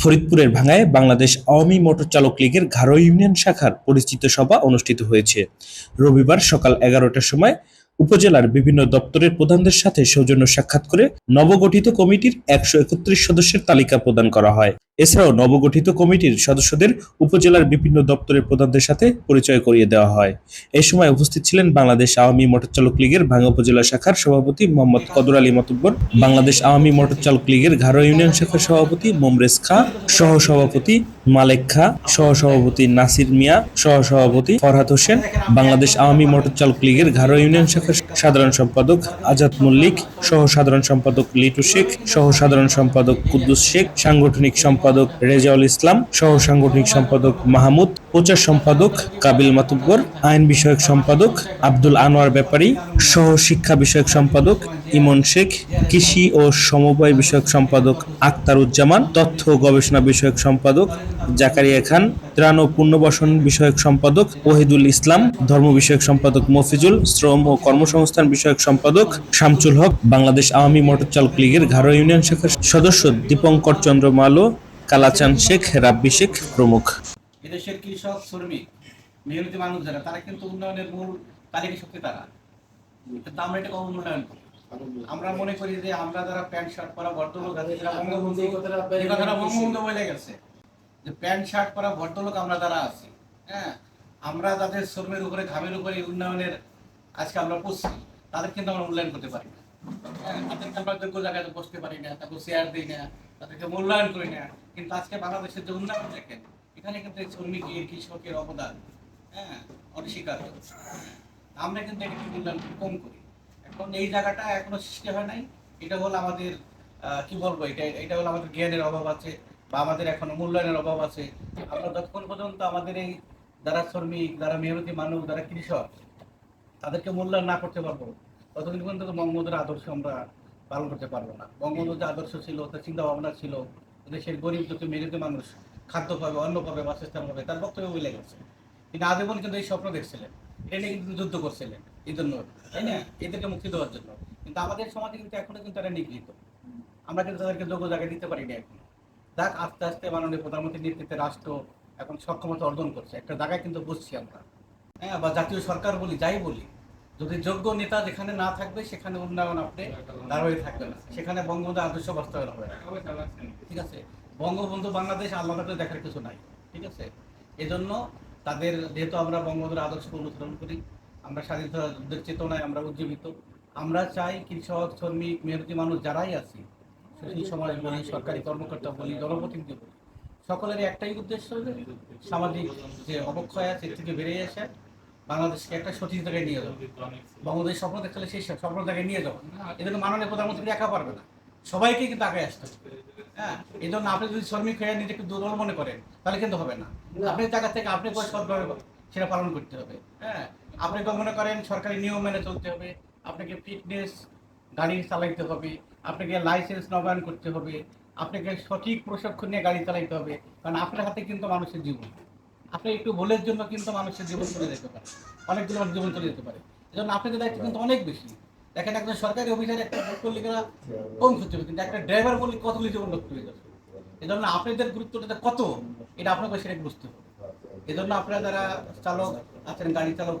ফরিদপুরের ভাঙায় বাংলাদেশ আওয়ামী মোটর চালক লীগের ঘারো ইউনিয়ন শাখার পরিচিত সভা অনুষ্ঠিত হয়েছে। রবিবার সকাল এগারোটার সময় উপজেলার বিভিন্ন দপ্তরের প্রধানদের সাথে সৌজন্য সাক্ষাৎ করে নবগঠিত কমিটির একশো একত্রিশ সদস্যের তালিকা প্রদান করা হয়। এছাড়াও নবগঠিত কমিটির সদস্যদের উপজেলার বিভিন্ন দপ্তরের প্রধানদের সাথে পরিচয় করিয়ে দেওয়া হয়। এই সময় উপস্থিত ছিলেন বাংলাদেশ আওয়ামী মোটর চালক লীগের ভাঙ্গা উপজেলা শাখার সভাপতি মোহাম্মদ কদর আলী মতুব্বর, বাংলাদেশ আওয়ামী মোটর চালক লীগের ঘাড়ো ইউনিয়ন শাখার সভাপতি মোমরেজ খা সহ সভাপতি মালেক খা সহ সভাপতি নাসির মিয়া সহ সভাপতি ফরহাদ হোসেন, বাংলাদেশ আওয়ামী মোটর চালক লীগের ঘাড়ো ইউনিয়ন শাখার সাধারণ সম্পাদক আজাদ মল্লিক সহ সাধারণ সম্পাদক লিটু শেখ সহ সাধারণ সম্পাদক কুদ্দুস শেখ, সাংগঠনিক সম্পাদক রেজাউল ইসলাম, সহ সাংগঠনিক সম্পাদক মাহমুদ, প্রচার সম্পাদক কাবিল মাতুব্বর, আইন বিষয়ক সম্পাদক আব্দুল আনোয়ার ব্যাপারী, সহ শিক্ষা বিষয়ক সম্পাদক ইমন শেখ, কৃষি ও সমবায় বিষয়ক সম্পাদক আক্তারুজ্জামান, তথ্য ও গবেষণা বিষয়ক সম্পাদক জাকারিয়া খান, ত্রাণ ও পুনর্বাসন বিষয়ক সম্পাদক ওহিদুল ইসলাম, ধর্ম বিষয়ক সম্পাদক মফিজুল, শ্রম ও কর্মসংস্থান বিষয়ক সম্পাদক শামসুল হক, বাংলাদেশ আওয়ামী মোটর চালক লীগের ঘাড়ো ইউনিয়ন শাখার সদস্য দীপঙ্কর চন্দ্র মালো কালাচান শেখ রাব্বি শেখ প্রমুখ। এদেশের কৃষক শ্রমিক মেহনতি মানুষ যারা তারা কিন্তু উন্নয়নের মূল তালিকা শক্তি তারা আমরা এটা কম উন্নয়ন আমরা মনে করি যে আমরা যারা প্যান্ট শার্ট পরা ভদ্রলোক আছে যারা বঙ্গবন্ধু কথাটা বঙ্গবন্ধু বলে গেছে। যে প্যান্ট শার্ট পরা ভদ্রলোক আমরা যারা আছি হ্যাঁ আমরা যাদের শ্রমের উপরে ঘামের উপরে উন্নয়নের আজকে আমরা পড়ছি তাদের কিন্তু আমরা মূল্যায়ন করতে পারি না। হ্যাঁ, তাদেরকে আমরা যোগ্য জায়গায় বসতে পারি না তারপর শেয়ার দিই না। তাদেরকে মূল্যায়ন করি না। কিন্তু আজকে বাংলাদেশের যে উন্নয়ন দেখেন, এখানে কিন্তু এই শ্রমিকের কৃষকের অবদান। হ্যাঁ অস্বীকার্য আমরা কিন্তু এটাকে মূল্যায়ন কম করি। এখন এই জায়গাটা এখনও সৃষ্টি হয় নাই। এটা হলো আমাদের কি বলব? এটা এটা হলো আমাদের জ্ঞানের অভাব আছে বা আমাদের এখনও মূল্যায়নের অভাব আছে। আমরা যতক্ষণ পর্যন্ত আমাদের এই যারা শ্রমিক, যারা মেহনতি মানুষ, যারা কৃষক, তাদেরকে মূল্যায়ন না করতে পারব, ততদিন পর্যন্ত বঙ্গবন্ধুর আদর্শ আমরা পালন করতে পারব না। বঙ্গবন্ধুর যে আদর্শ ছিল, তার চিন্তা ভাবনা ছিল, দেশের গরিব দুঃখী মেহনতি মানুষ খাদ্য পাবে অন্ন পাবে বাসস্থান পাবে তার বক্তব্য বলে গেছে। তিনি আজীবন কিন্তু এই স্বপ্ন দেখছিলেন। এটা নিয়ে কিন্তু যুদ্ধ করছিলেন এই জন্য, তাই না? এদেরকে মুক্তি দেওয়ার জন্য। কিন্তু আমাদের সমাজে কিন্তু এখনও কিন্তু তারা নিগৃহীত। আমরা কিন্তু তাদেরকে যোগ্য জায়গায় দিতে পারিনি এখন। যাক, আস্তে আস্তে মাননীয় প্রধানমন্ত্রীর নেতৃত্বে রাষ্ট্র এখন সক্ষমতা অর্জন করছে। একটা জায়গায় কিন্তু বুঝছি আমরা। হ্যাঁ বা জাতীয় সরকার বলি, যাই বলি যদি যোগ্য নেতা যেখানে না থাকবে, সেখানে উন্নয়ন আপনি ধারাবাহিক থাকবে না। সেখানে বঙ্গবন্ধু আদর্শ বাস্তবায়ন হবে ঠিক আছে? বঙ্গবন্ধু বাংলাদেশ আলাদা করে দেখার কিছু নাই। ঠিক আছে? এজন্য তাদের, যেহেতু আমরা বঙ্গবন্ধুর আদর্শকে অনুসরণ করি, আমরা স্বাধীনতার চেতনায় আমরা উজ্জীবিত, আমরা চাই কৃষক, শ্রমিক, মেহনতি মানুষ যারাই আছি, সুশীল সমাজ বলি, সরকারি কর্মকর্তা বলি, জনপ্রতিনিধি বলি, সকলেরই একটাই উদ্দেশ্য সামাজিক যে অবক্ষয় আছে থেকে বেরিয়ে এসে বাংলাদেশকে একটা সঠিক জায়গায় নিয়ে যাব বঙ্গবন্ধুর স্বপ্ন দেখতে হলে সেই স্বপ্ন জায়গায় নিয়ে যাব এই জন্য মাননীয় প্রধানমন্ত্রী একা পারবে না। সবাইকে কিন্তু আগে আসতে হবে। হ্যাঁ? এই জন্য আপনি যদি শ্রমিক হয়ে নিজেকে দুর্বল মনে করেন তাহলে কিন্তু হবে না। আপনি জায়গা থেকে আপনি সৎভাবে সেটা পালন করতে হবে। হ্যাঁ? আপনি তো মনে করেন সরকারি নিয়ম মেনে চলতে হবে আপনাকে ফিটনেস গাড়ি চালাইতে হবে আপনাকে লাইসেন্স নবায়ন করতে হবে আপনাকে সঠিক প্রশিক্ষণ নিয়ে গাড়ি চালাইতে হবে কারণ আপনার হাতে কিন্তু মানুষের জীবন। আপনি একটু ভুলের জন্য কিন্তু মানুষের জীবন চলে যেতে পারে। অনেকগুলো মানুষের জীবন চলে যেতে পারে। এই জন্য আপনাদের দায়িত্ব কিন্তু অনেক বেশি। দেখেন একজন সরকারি অফিসার, একটা ভোট করলে কিনা কম ক্ষতি হবে কিন্তু একটা ড্রাইভার বললে কতগুলি জীবন নষ্ট হয়ে যাবে? এই জন্য আপনাদের গুরুত্বটা কত? এটা আপনাকে সেটা বুঝতে হবে। এই জন্য আপনারা যারা চালক আছেন, গাড়ি চালক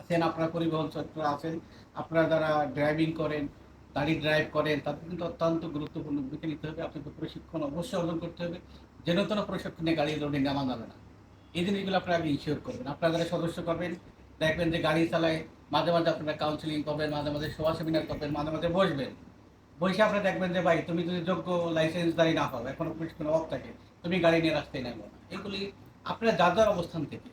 আছেন, আপনারা পরিবহন ক্ষেত্র আছেন, আপনারা যারা ড্রাইভিং করেন, গাড়ি ড্রাইভ করেন, তাদের কিন্তু অত্যন্ত গুরুত্বপূর্ণ ভূমিকা নিতে হবে। আপনাকে প্রশিক্ষণ অবশ্যই অর্জন করতে হবে। যেন তেন প্রশিক্ষণে গাড়ি রোডে নামা যাবে না। এই জিনিসগুলো আপনারা আগে ইনশিওর করবেন। আপনারা যারা সদস্য করবেন, দেখবেন যে গাড়ি চালায়, মাঝে মাঝে আপনারা কাউন্সিলিং করবেন, মাঝে মাঝে সভা সেমিনার করবেন, মাঝে মাঝে বসবেন। বসে আপনারা দেখবেন যে, ভাই, তুমি যদি যোগ্য লাইসেন্স দাঁড়িয়ে না পাও, এখনও পুলিশ কোনো অভাব থাকে, তুমি গাড়ি নিয়ে রাস্তায় নেব এগুলি আপনারা যার যার অবস্থান থেকে